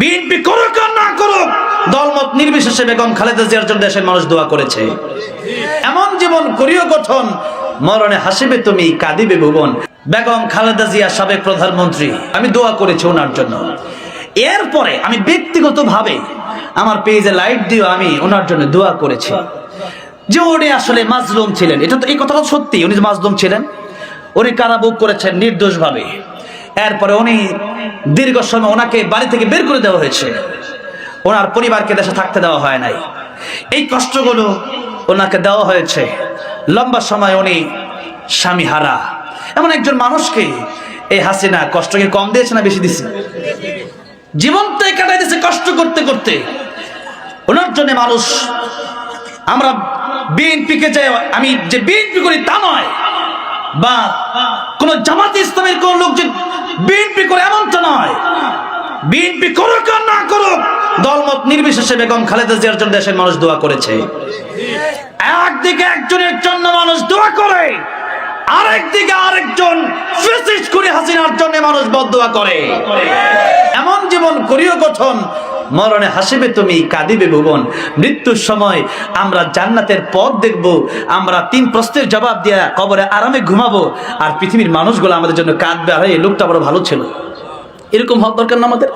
BNP করুক আর না করুক, দলমত নির্বিশেষে বেগম খালেদা জিয়ার জন্য দেশের মানুষ দোয়া করেছে। এমন জীবন করিও গঠন, মরণে হাসিবে তুমি, কাঁদিবে ভুবন। বেগম খালেদা জিয়া সাবেক প্রধানমন্ত্রী, আমি দোয়া করেছি ওনার জন্য। এরপরে আমি ব্যক্তিগতভাবে আমার পেজে লাইট দিয়ে আমি ওনার জন্য দোয়া করেছি। যে উনি আসলে মাজলুম ছিলেন, এটা তো এই কথাটা সত্যি, উনি মাজলুম ছিলেন, উনি কারাভোগ করেছেন নির্দোষভাবে। এরপরে উনি দীর্ঘ সময় ওনাকে বাড়ি থেকে বের করে দেওয়া হয়েছে। ওনার পরিবারকে দেশে থাকতে দেওয়া হয় নাই। এই কষ্টগুলো ওনাকে দেওয়া হয়েছে। লম্বা সময় উনি স্বামী হারা। এমন একজন মানুষকে এই হাসিনা কষ্টকে কম দিয়েছে না বেশি দিয়েছে? জীবনটাই কাটাই দিয়েছে কষ্ট করতে করতে। ওনার জন্য মানুষ, আমরা বিএনপিকে যে, আমি যে বিএনপি করি তা নয়, বা কোন জামাত ইসলামের কোন লোক যে বিএনপি করে এমন তো নয়। বিএনপি করুক আর না করুক, দলমত নির্বিশেষে বেগম খালেদা জিয়ার জন্য দেশের মানুষ দোয়া করেছে। একদিকে একজনের জন্য মানুষ দোয়া করে, আরেকদিকে আরেকজন করে হাসিনার জন্য মানুষ বদোয়া করে। এমন জীবন করিও গঠন মরণে হাসিবে তুমি, কাঁদিবে ভুবন। মৃত্যুর সময় আমরা জান্নাতের পথ দেখব। আমরা তিন প্রশ্নের জবাব দিয়া কবরে আরামে ঘুমাবো। আর পৃথিবীর মানুষগুলো আমাদের জন্য কাঁদবে। আর, এই লোকটা বড় ভালো ছিল। এরকম হওয়ার দরকার না আমাদের?